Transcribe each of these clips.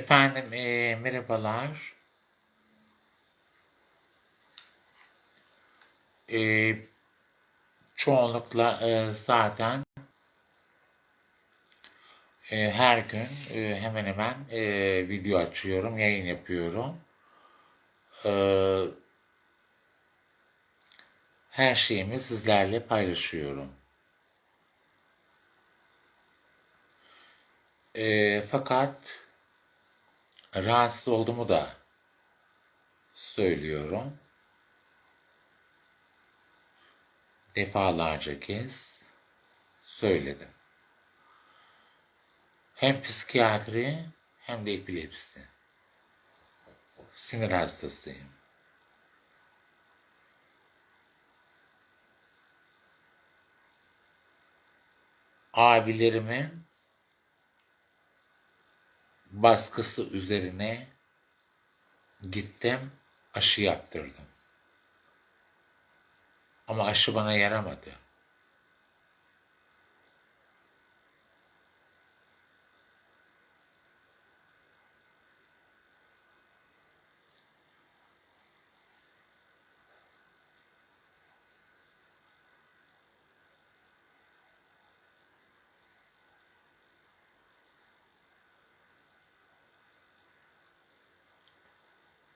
Efendim, eee, merhabalar. Eee, çoğunlukla eee, zaten eee, her gün eee, hemen hemen eee, video açıyorum, yayın yapıyorum. Eee, her şeyimi sizlerle paylaşıyorum. Eee, fakat rahatsız olduğumu da söylüyorum. Defalarca kez söyledim. Hem psikiyatri hem de epilepsi. Sinir hastasıyım. Abilerimin baskısı üzerine gittim, aşı yaptırdım. Ama aşı bana yaramadı.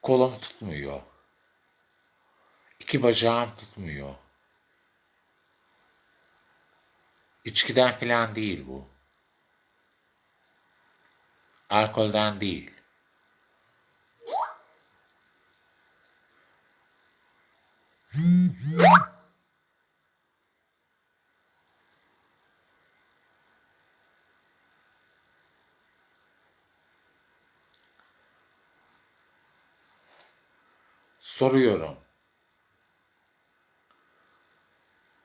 Kolum tutmuyor. İki bacağım tutmuyor. İçkiden falan değil bu. Alkolden değil. Soruyorum.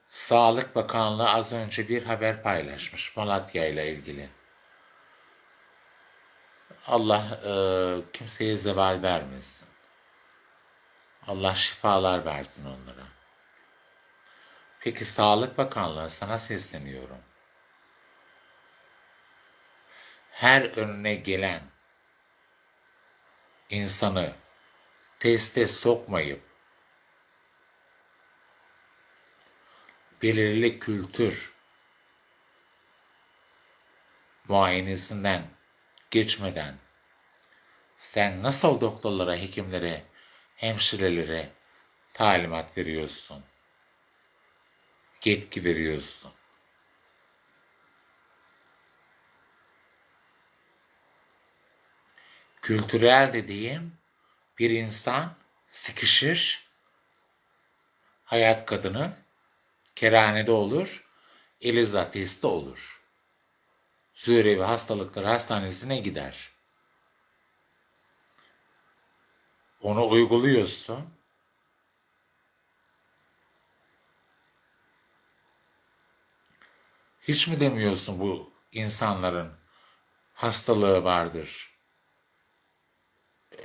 Sağlık Bakanlığı az önce bir haber paylaşmış Malatya ile ilgili. Allah e, kimseye zeval vermesin. Allah şifalar versin onlara. Peki Sağlık Bakanlığı sana sesleniyorum. Her önüne gelen insanı teste sokmayıp belirli kültür muayenesinden geçmeden sen nasıl doktorlara, hekimlere, hemşirelere talimat veriyorsun? Yetki veriyorsun. Kültürel dediğim bir insan sıkışır, hayat kadını kerhanede olur, Eliza testi olur. Zührevi Hastalıklar Hastanesi'ne gider. Onu uyguluyorsun. Hiç mi demiyorsun bu insanların hastalığı vardır?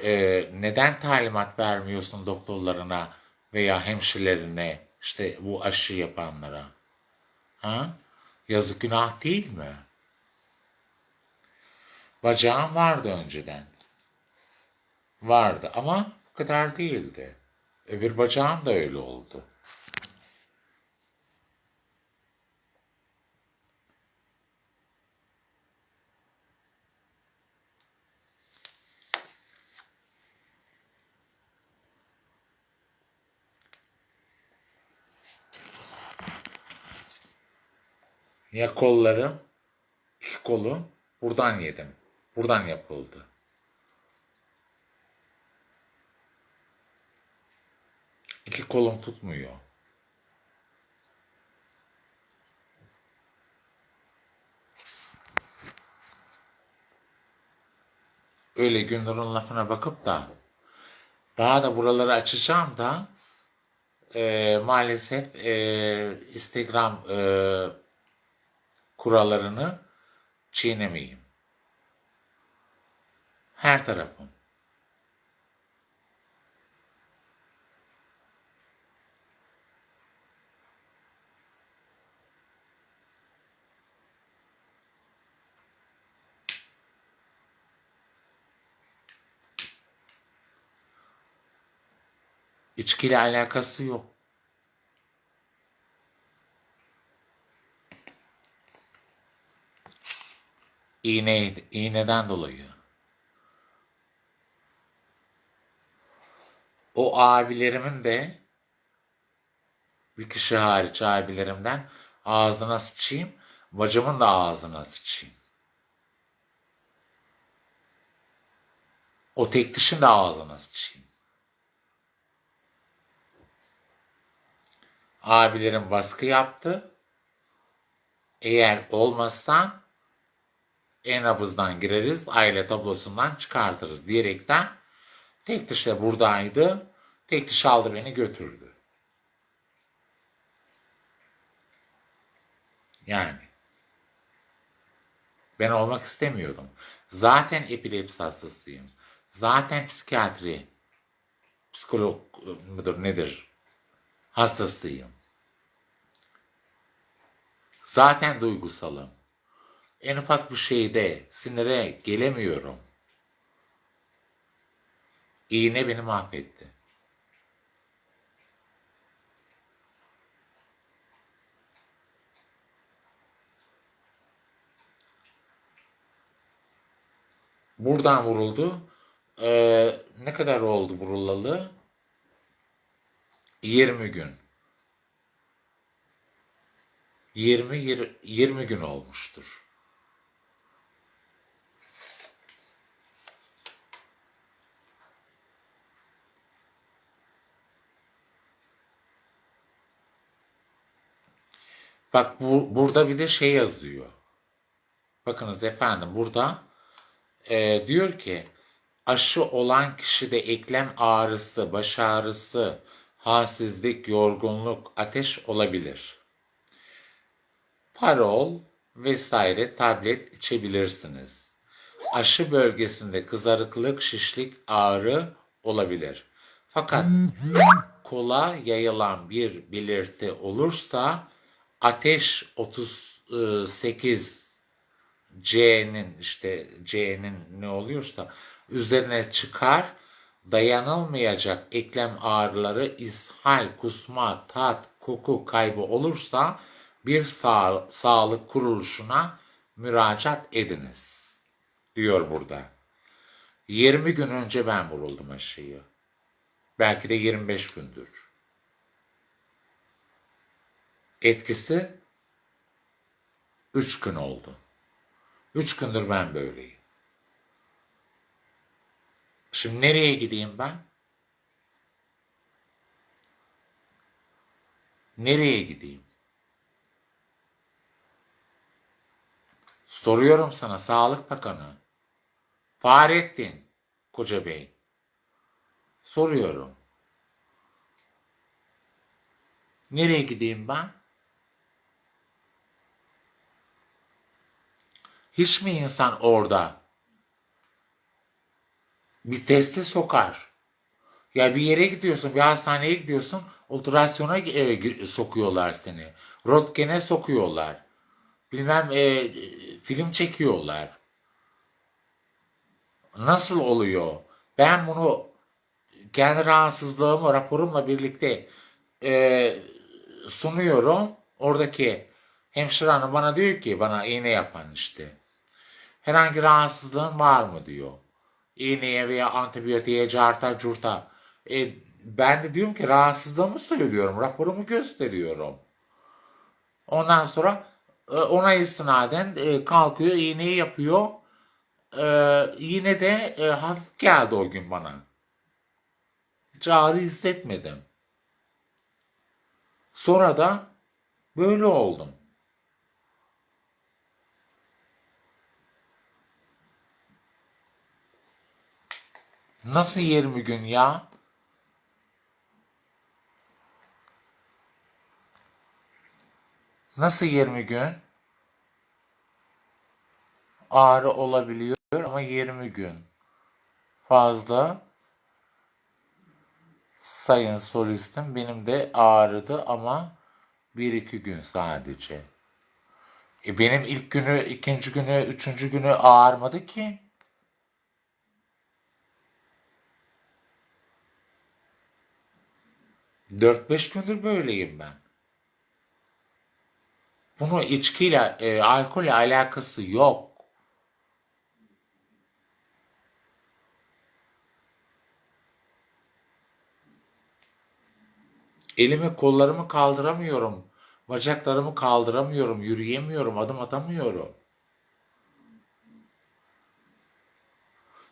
Ee, neden talimat vermiyorsun doktorlarına veya hemşirelerine işte bu aşı yapanlara? Ha? Yazık günah değil mi? Bacağım vardı önceden. Vardı ama bu kadar değildi. Öbür bacağım da öyle oldu. Ya kollarım, iki kolum buradan yedim. Buradan yapıldı. İki kolum tutmuyor. Öyle Gündür'ün lafına bakıp da daha da buraları açacağım da e, maalesef e, Instagram e, kurallarını çiğnemeyeyim. Her tarafım. İçkiyle alakası yok. İğne, iğneden dolayı. O abilerimin de bir kişi hariç abilerimden ağzına sıçayım. Bacımın da ağzına sıçayım. O tek dişin de ağzına sıçayım. Abilerim baskı yaptı. Eğer olmazsan en nabızdan gireriz, aile tablosundan çıkartırız diyerekten tek diş de buradaydı. Tek diş aldı beni götürdü. Yani. Ben olmak istemiyordum. Zaten epilepsi hastasıyım. Zaten psikiyatri, psikolog mudur nedir hastasıyım. Zaten duygusalım. En ufak bir şeyde sinire gelemiyorum. İğne beni mahvetti. Buradan vuruldu. Ee, ne kadar oldu vurulalı? 20 gün. 20 yir- 20 gün olmuştur. Bak bu, burada bir de şey yazıyor. Bakınız efendim burada e, diyor ki aşı olan kişide eklem ağrısı, baş ağrısı, halsizlik, yorgunluk, ateş olabilir. Parol vesaire tablet içebilirsiniz. Aşı bölgesinde kızarıklık, şişlik, ağrı olabilir. Fakat kola yayılan bir belirti olursa ateş 38 C'nin işte C'nin ne oluyorsa üzerine çıkar dayanılmayacak eklem ağrıları ishal, kusma, tat, koku kaybı olursa bir sağ, sağlık kuruluşuna müracaat ediniz diyor burada. 20 gün önce ben vuruldum aşıyı. Belki de 25 gündür. Etkisi 3 gün oldu. Üç gündür ben böyleyim. Şimdi nereye gideyim ben? Nereye gideyim? Soruyorum sana Sağlık Bakanı. Fahrettin Koca Bey. Soruyorum. Nereye gideyim ben? Hiç mi insan orada bir teste sokar? Ya bir yere gidiyorsun, bir hastaneye gidiyorsun, ultrasyona e, sokuyorlar seni. Röntgene sokuyorlar. Bilmem e, film çekiyorlar. Nasıl oluyor? Ben bunu kendi rahatsızlığımı raporumla birlikte e, sunuyorum. Oradaki hemşire hanım bana diyor ki bana iğne yapan işte. Herhangi rahatsızlığın var mı diyor. İğneye veya antibiyotiğe carta curta. E, ben de diyorum ki rahatsızlığımı söylüyorum. Raporumu gösteriyorum. Ondan sonra e, ona istinaden e, kalkıyor iğneyi yapıyor. E, yine de e, hafif geldi o gün bana. Hiç ağrı hissetmedim. Sonra da böyle oldum. Nasıl 20 gün ya? Nasıl 20 gün? Ağrı olabiliyor ama 20 gün. Fazla. Sayın solistim benim de ağrıdı ama 1-2 gün sadece. E benim ilk günü, ikinci günü, üçüncü günü ağarmadı ki. 4-5 gündür böyleyim ben. Bunun içkiyle, e, alkolle alakası yok. Elimi kollarımı kaldıramıyorum. Bacaklarımı kaldıramıyorum. Yürüyemiyorum. Adım atamıyorum.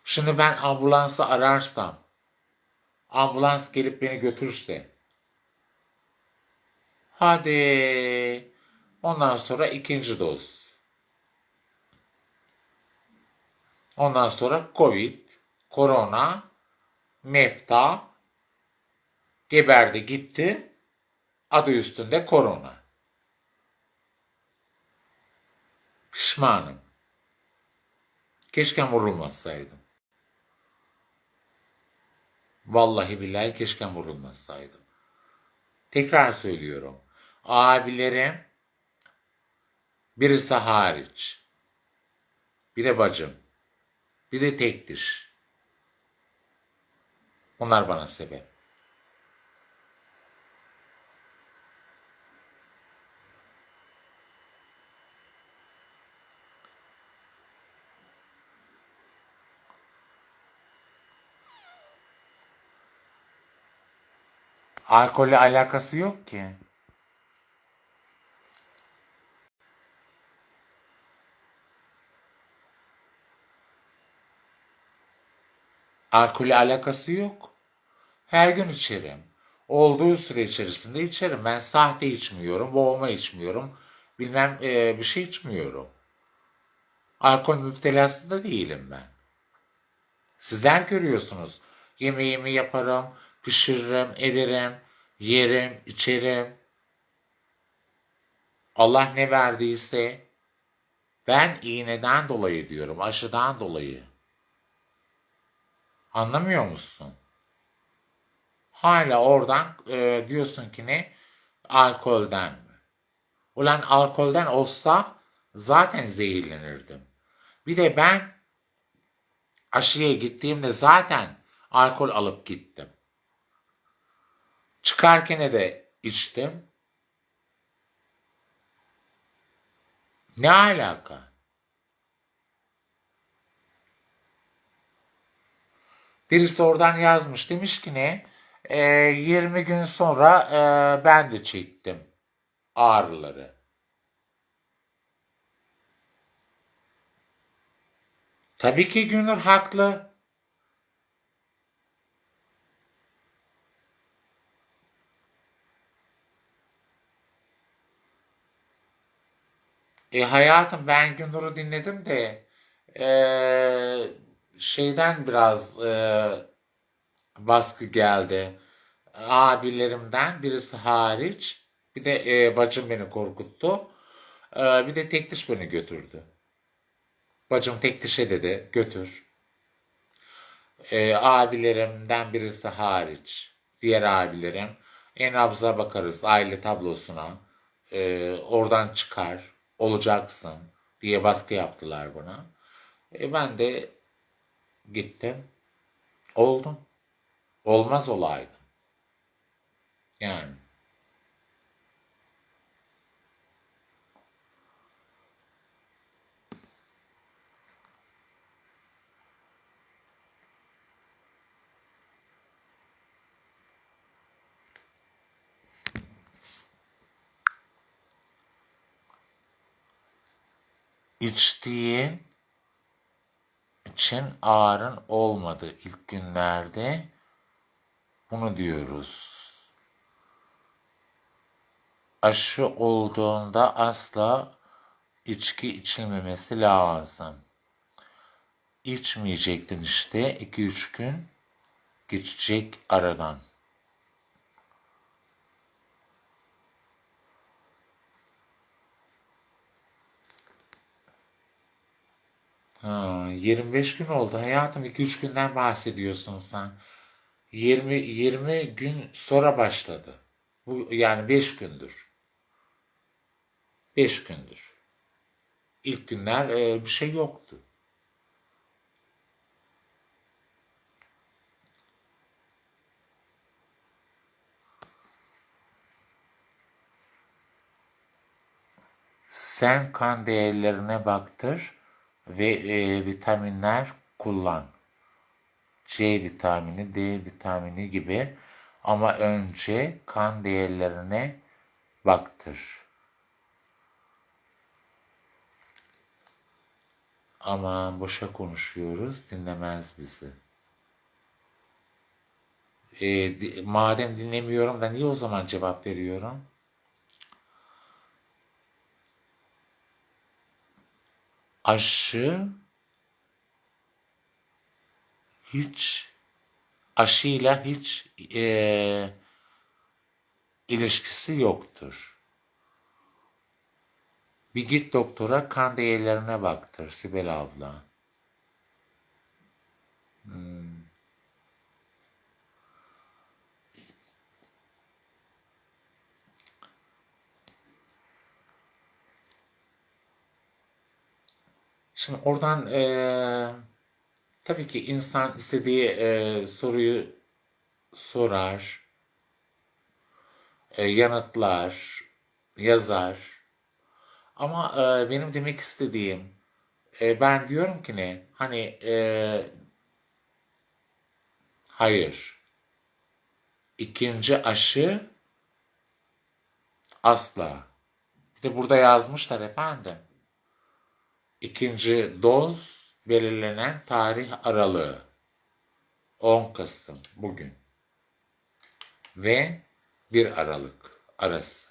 Şimdi ben ambulansı ararsam, ambulans gelip beni götürürse, hadi ondan sonra ikinci doz. Ondan sonra Covid, korona, mefta, geberdi gitti, adı üstünde korona. Pişmanım. Keşke vurulmasaydım. Vallahi billahi keşke vurulmasaydım. Tekrar söylüyorum. Abilerim birisi hariç. Bir de bacım. Bir de tek diş. Bunlar bana sebep. Alkolle alakası yok ki. Alkolle alakası yok. Her gün içerim. Olduğu süre içerisinde içerim. Ben sahte içmiyorum, boğma içmiyorum. Bilmem e, bir şey içmiyorum. Alkol müptelası da değilim ben. Sizler görüyorsunuz. Yemeğimi yaparım, pişiririm, ederim, yerim, içerim. Allah ne verdiyse ben iğneden dolayı diyorum, aşıdan dolayı. Anlamıyor musun? Hala oradan e, diyorsun ki ne? Alkolden mi? Ulan alkolden olsa zaten zehirlenirdim. Bir de ben aşıya gittiğimde zaten alkol alıp gittim. Çıkarken de içtim. Ne alaka? Birisi oradan yazmış. Demiş ki ne? E, 20 gün sonra e, ben de çektim ağrıları. Tabii ki Günür haklı. E hayatım ben Günür'ü dinledim de e, şeyden biraz e, baskı geldi. Abilerimden birisi hariç bir de e, bacım beni korkuttu. E, bir de tek beni götürdü. Bacım tek dedi götür. E, abilerimden birisi hariç diğer abilerim en nabza bakarız aile tablosuna. E, oradan çıkar olacaksın diye baskı yaptılar bana. E, ben de gittim. Oldum. Olmaz olaydım. Yani. içtiğin için ağrın olmadı ilk günlerde. Bunu diyoruz. Aşı olduğunda asla içki içilmemesi lazım. İçmeyecektin işte 2-3 gün geçecek aradan. 25 gün oldu hayatım. 2-3 günden bahsediyorsun sen. 20, 20 gün sonra başladı. Bu yani 5 gündür. 5 gündür. İlk günler e, bir şey yoktu. Sen kan değerlerine baktır ve e, vitaminler kullan. C vitamini, D vitamini gibi ama önce kan değerlerine baktır. Aman boşa konuşuyoruz, dinlemez bizi. E, madem dinlemiyorum da niye o zaman cevap veriyorum? Aşı hiç aşıyla hiç e, ilişkisi yoktur. Bir git doktora kan değerlerine baktır Sibel abla. Şimdi oradan eee, tabii ki insan istediği eee, soruyu sorar, e, yanıtlar, yazar. Ama eee, benim demek istediğim, e, ben diyorum ki ne? Hani eee, hayır. İkinci aşı asla. Bir de burada yazmışlar efendim. İkinci doz belirlenen tarih aralığı 10 Kasım bugün ve 1 Aralık arası.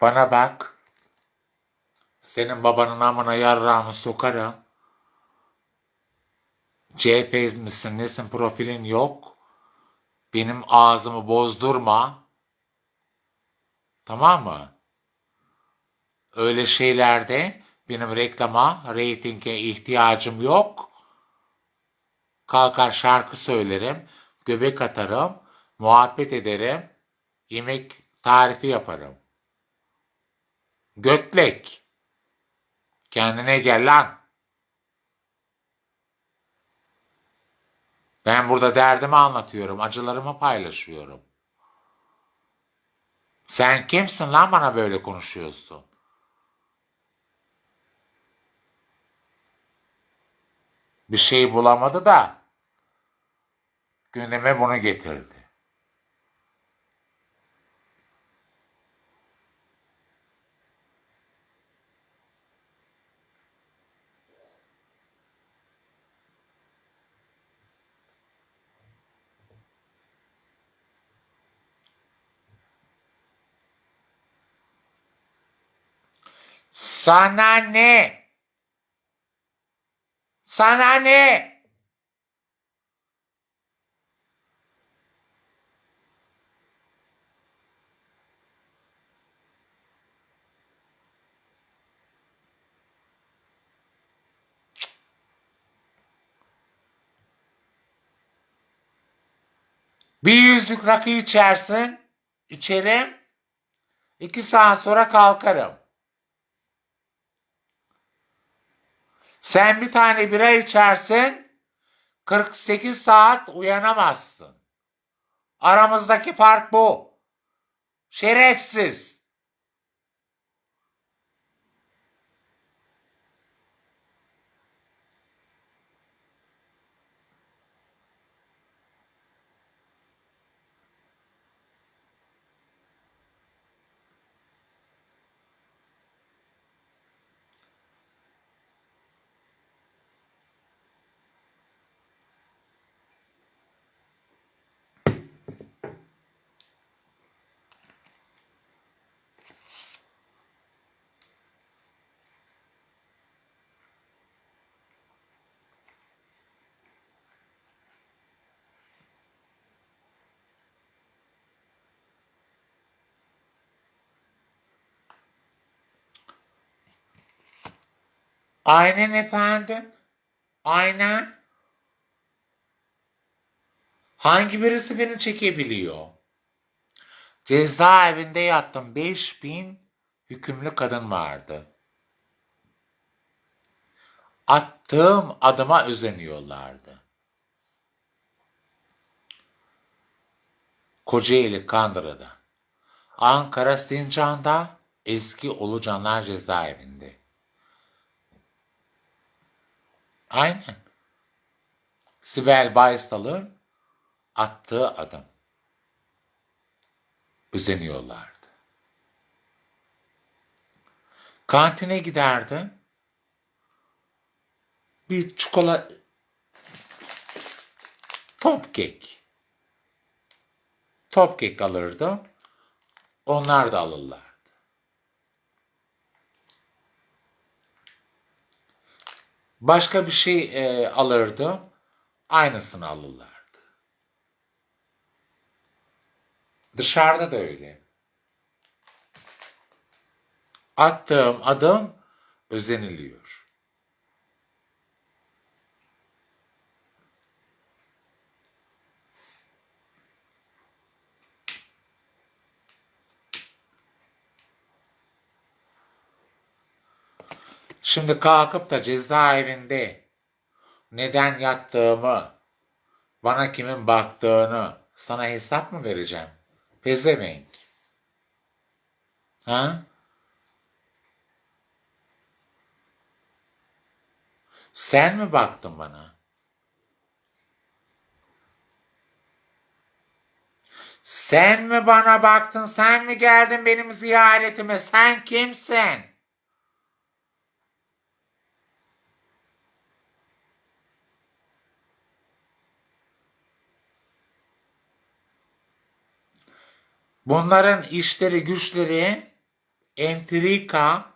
Bana bak, senin babanın amına yarrağını sokarım. CHP misin nesin profilin yok. Benim ağzımı bozdurma. Tamam mı? Öyle şeylerde benim reklama, reytinge ihtiyacım yok. Kalkar şarkı söylerim, göbek atarım, muhabbet ederim, yemek tarifi yaparım. Götlek. Kendine gel lan. Ben burada derdimi anlatıyorum, acılarımı paylaşıyorum. Sen kimsin lan bana böyle konuşuyorsun? Bir şey bulamadı da gündeme bunu getirdi. Sana ne? Sana ne? Bir yüzlük rakı içersin, içerim. İki saat sonra kalkarım. Sen bir tane bira içersin, 48 saat uyanamazsın. Aramızdaki fark bu. Şerefsiz. Aynen efendim. Aynen. Hangi birisi beni çekebiliyor? Cezaevinde yattım. 5000 hükümlü kadın vardı. Attığım adıma özeniyorlardı. Kocaeli Kandıra'da. Ankara Sincan'da eski Ulucanlar cezaevinde. Aynen. Sibel Baysal'ın attığı adım. Özeniyorlardı. Kantine giderdim. Bir çikolata top kek. Top kek alırdım. Onlar da alırlardı. Başka bir şey e, alırdım. Aynısını alırlardı. Dışarıda da öyle. Attığım adım özeniliyor. Şimdi kalkıp da cezaevinde neden yattığımı, bana kimin baktığını sana hesap mı vereceğim? Pezevenk. Ha? Sen mi baktın bana? Sen mi bana baktın? Sen mi geldin benim ziyaretime? Sen kimsin? Bunların işleri güçleri entrika,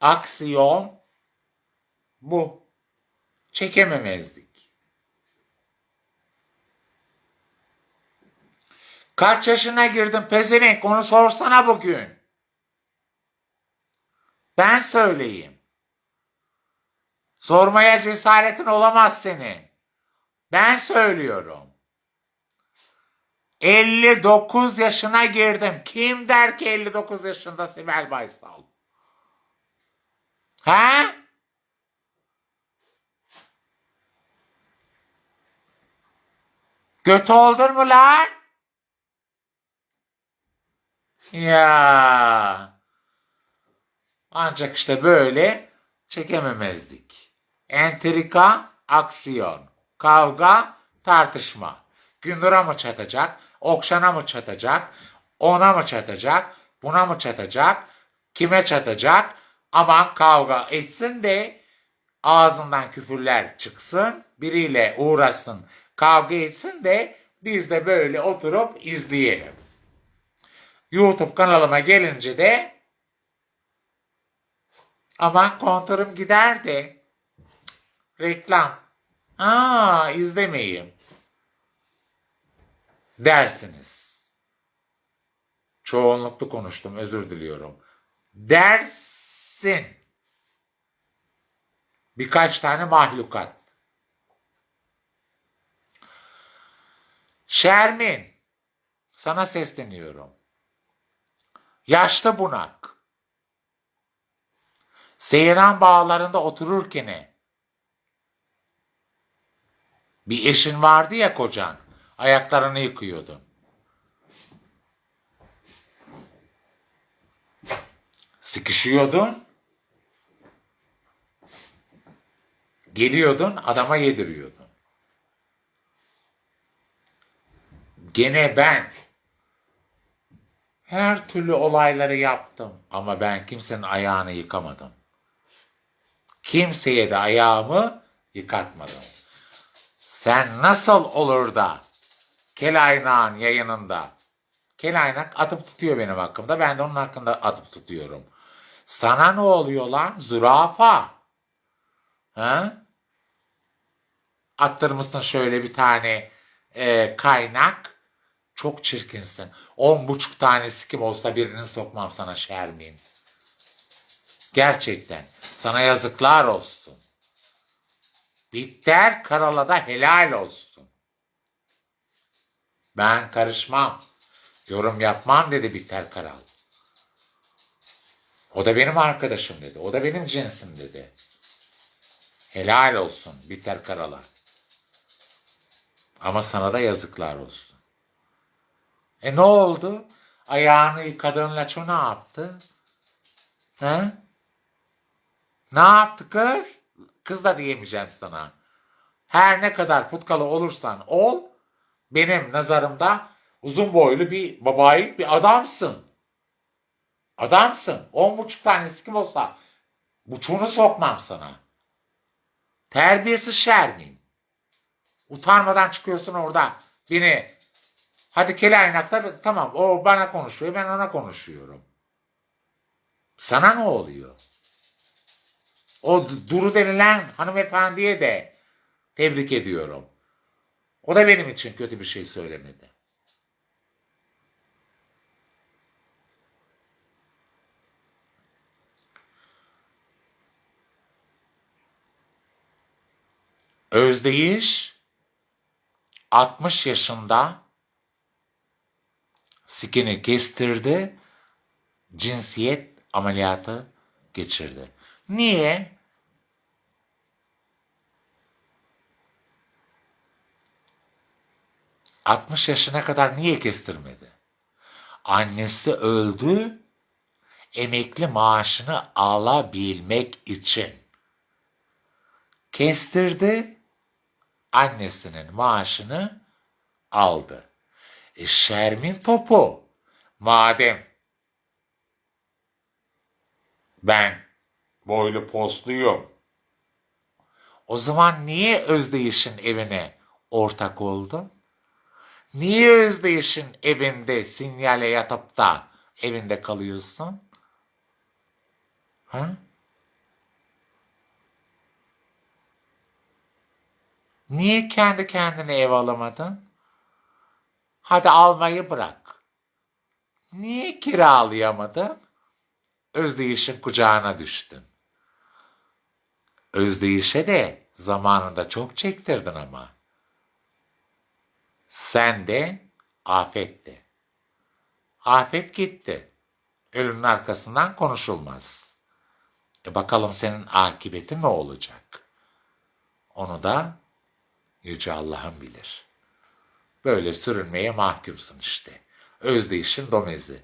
aksiyon bu. Çekememezdik. Kaç yaşına girdin pezevenk onu sorsana bugün. Ben söyleyeyim. Sormaya cesaretin olamaz senin. Ben söylüyorum. 59 yaşına girdim. Kim der ki 59 yaşında Sibel Baysal? Ha? Göt oldun mu lan? Ya. Ancak işte böyle çekememezdik. Entrika, aksiyon, kavga, tartışma. Gündür'e mı çatacak, Okşan'a mı çatacak, ona mı çatacak, buna mı çatacak, kime çatacak? Aman kavga etsin de ağzından küfürler çıksın, biriyle uğraşsın, kavga etsin de biz de böyle oturup izleyelim. YouTube kanalıma gelince de aman kontörüm gider de reklam. Aa izlemeyeyim dersiniz. Çoğunluklu konuştum özür diliyorum. Dersin. Birkaç tane mahlukat. Şermin, sana sesleniyorum. Yaşlı bunak. Seyran bağlarında otururken bir eşin vardı ya kocan. Ayaklarını yıkıyordun. Sıkışıyordun. Geliyordun adama yediriyordun. Gene ben her türlü olayları yaptım ama ben kimsenin ayağını yıkamadım. Kimseye de ayağımı yıkatmadım. Sen nasıl olur da Kelaynak'ın yayınında Kelaynak atıp tutuyor benim hakkımda. Ben de onun hakkında atıp tutuyorum. Sana ne oluyor lan? Zürafa. Ha? Attırmışsın şöyle bir tane e, kaynak. Çok çirkinsin. On buçuk tanesi kim olsa birini sokmam sana Şermin. Gerçekten. Sana yazıklar olsun. Bitter Karal'a da helal olsun. Ben karışmam. Yorum yapmam dedi Bitter Karal. O da benim arkadaşım dedi. O da benim cinsim dedi. Helal olsun Bitter Karal'a. Ama sana da yazıklar olsun. E ne oldu? Ayağını yıkadığın laço ne yaptı? He? Ne yaptı kız? Kız da diyemeyeceğim sana. Her ne kadar putkalı olursan ol, benim nazarımda uzun boylu bir babayit bir adamsın. Adamsın. On buçuk tanesi kim olsa buçuğunu sokmam sana. Terbiyesiz Şermin. Utanmadan çıkıyorsun orada beni. Hadi kele aynaklar tamam o bana konuşuyor ben ona konuşuyorum. Sana ne oluyor? O Duru denilen hanımefendiye de tebrik ediyorum. O da benim için kötü bir şey söylemedi. Özdeyiş 60 yaşında sikini kestirdi, cinsiyet ameliyatı geçirdi. Niye? ...60 yaşına kadar niye kestirmedi? Annesi öldü, emekli maaşını alabilmek için. Kestirdi, annesinin maaşını aldı. E Şermin topu. Madem ben boylu posluyum. O zaman niye Özdeyiş'in evine ortak oldun? Niye Özdeyiş'in evinde sinyale yatıp da evinde kalıyorsun? Ha? Niye kendi kendine ev alamadın? Hadi almayı bırak. Niye kiralayamadın? Özdeyiş'in kucağına düştün. Özdeyiş'e de zamanında çok çektirdin ama. Sen de afet. Afet gitti. Ölünün arkasından konuşulmaz. E bakalım senin akıbeti ne olacak? Onu da Yüce Allah'ın bilir. Böyle sürünmeye mahkumsun işte. Özdeyişin domezi.